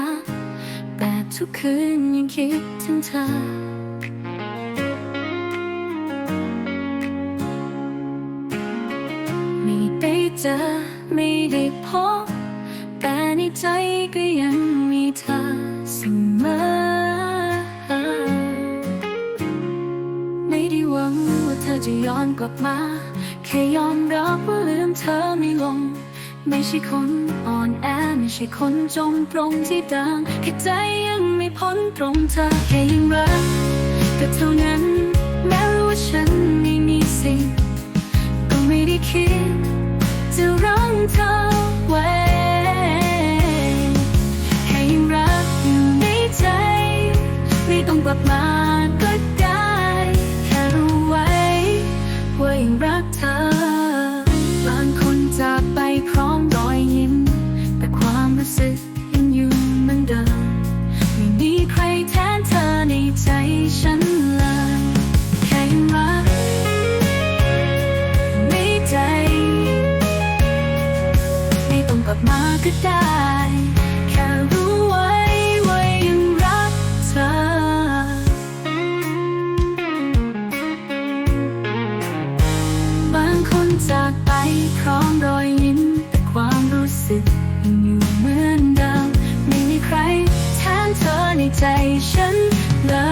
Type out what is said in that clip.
า แต่ทุกคืนยังคิดถึงเธอ ไม่ได้เจอไม่ได้พบ แต่ในใจก็ยังมีเธอเสมอ ไม่ได้หวังว่าเธอจะย้อนกลับมา แค่ยอมรับว่าลืมเธอไม่ลง ไม่ใช่คนอ่อนแอ ไม่ใช่คนจมตรงที่ดังแค่ใจยังไม่พ้นตรงเธอแค่ยังรักก็เท่านั้นแม้รู้ว่าฉัน มาก็ได้ แค่รู้ไว้ว่ายังรักเธอ บางคนจากไปพร้อมรอยยิ้มแต่ความรู้สึกยังอยู่เหมือนเดิมไม่มีใครแทนเธอในใจฉันเลย